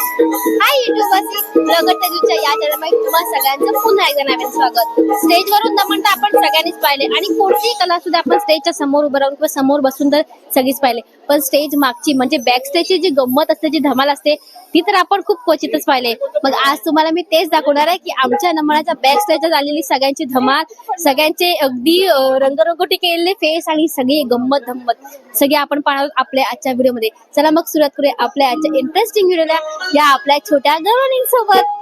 हाय YouTubers प्रगत तेजूच्या या चॅनलमध्ये तुम्हा सगळ्यांचं पुन्हा एकदा नवीन स्वागत. स्टेजवरून दमन तर आपण सगळ्यांनीच पाहिले आणि कोणतीही कला सुद्धा आपण स्टेजच्या समोर उभं राहून किंवा समोर बसून तर सगळीच पाहिले. पण स्टेज मागची म्हणजे बॅक स्टेजची जी गंमत असते जी धमाल असते ती तर आपण खूप क्वचितच पाहिले. मग आज तुम्हाला मी तेच दाखवणार आहे की आमच्या नमनाच्या बॅक स्टेजवर झालेली सगळ्यांची धमाल सगळ्यांचे अगदी रंगरंगोटी केलेले फेस आणि सगळी गंमत धम्मत सगळी आपण पाहणार आपल्या आजच्या व्हिडिओमध्ये चला मग सुरुवात करूया आपल्या आजच्या इंटरेस्टिंग व्हिडिओला या आपल्या छोट्या गवळणी सोबत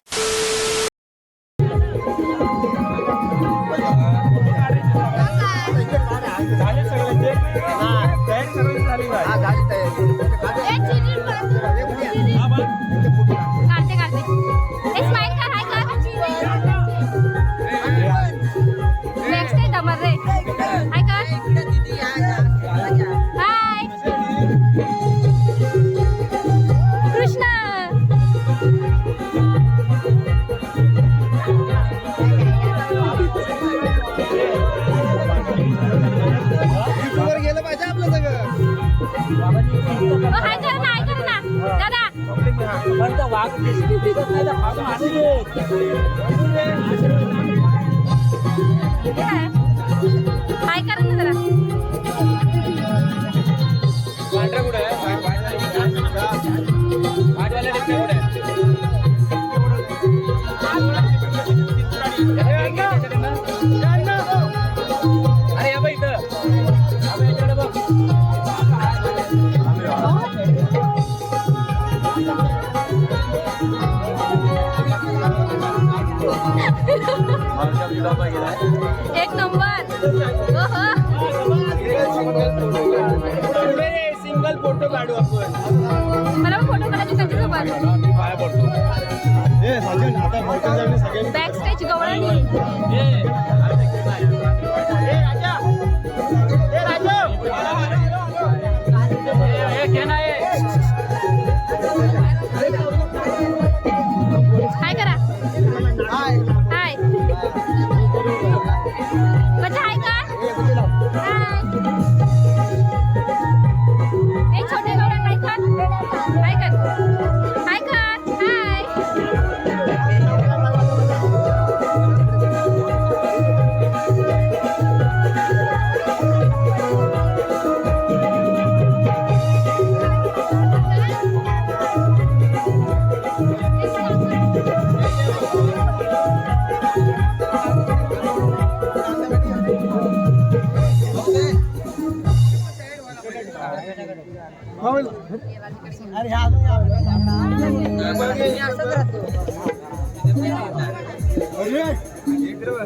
झाले सगळ्यांचे. तयारी सर्वांची झाली हा वाघ एक नंबर. सिंगल फोटो काढू आपण. मला फोटो काढायचे त्याच्यासोबत बॅक स्टेज गवळणी.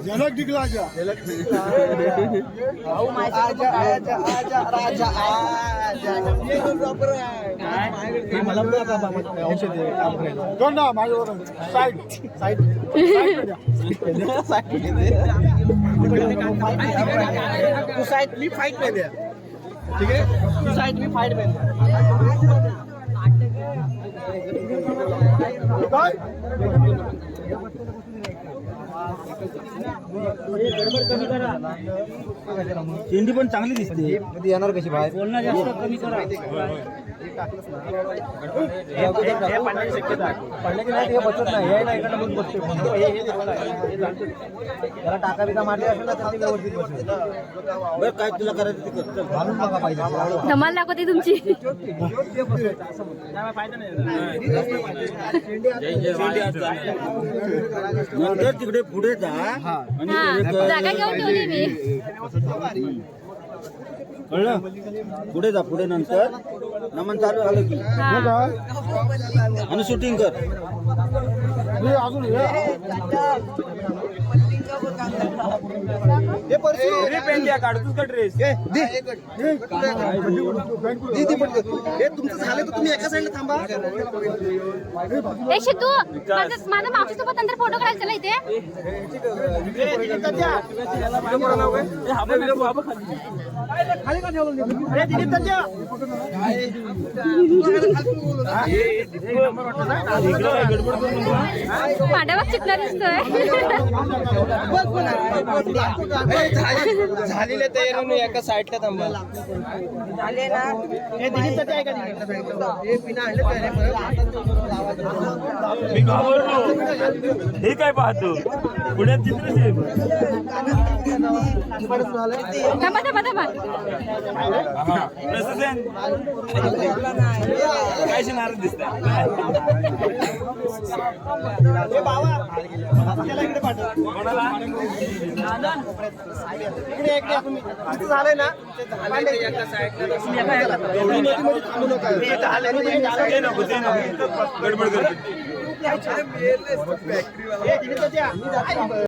झलक दिखला आजा आजा आजा राजा आजा मला औषध दोन ना माझ्यावर साईड साईड तू साईड मी फाईट नाही द्या ठीक आहे? तू साईड मी फाईटमध्ये काय? शेंडी पण चांगली दिसते. कधी येणार कशी बाहेर? बोलणं जास्त कमी करा. पडले की नाही ते बसत नाही. यायला इकडनं पण बसते हे हे दिसलं आहे. त्याला टाका बिका मारली असेल ना तर ते व्यवस्थित बसेल बरं काय तुला करायचं ते कर. चल. घालून बघा पाहिजे. धमाल दाखवते तुमची. तिकडे पुढे जा. हा. तिकडे कर. जागा घेऊन ठेवली मी. कळलं? पुढे जा पुढे नंतर. नमन चालू झालं की. हा. आणि शूटिंग कर. अजून हे परशी काढतोस का ड्रेस. दे. दे दे पटकन. हे तुमचं झालं तर तुम्ही एका साईडला थांबा. ए शितू माझं माझं मावशीसोबत नंतर फोटो काढायला चला इथे. पांडवा चिकला दिसतोय. झालेले तयारी एका साईडला थांबा. झाले ना हे दिलीप आहे का हे पिना आणलं हे पाहतो? पुण्यात चित्र सेम थांबा थांबा थांबा काय नाराज दिसतात झालंय ना गडबड करते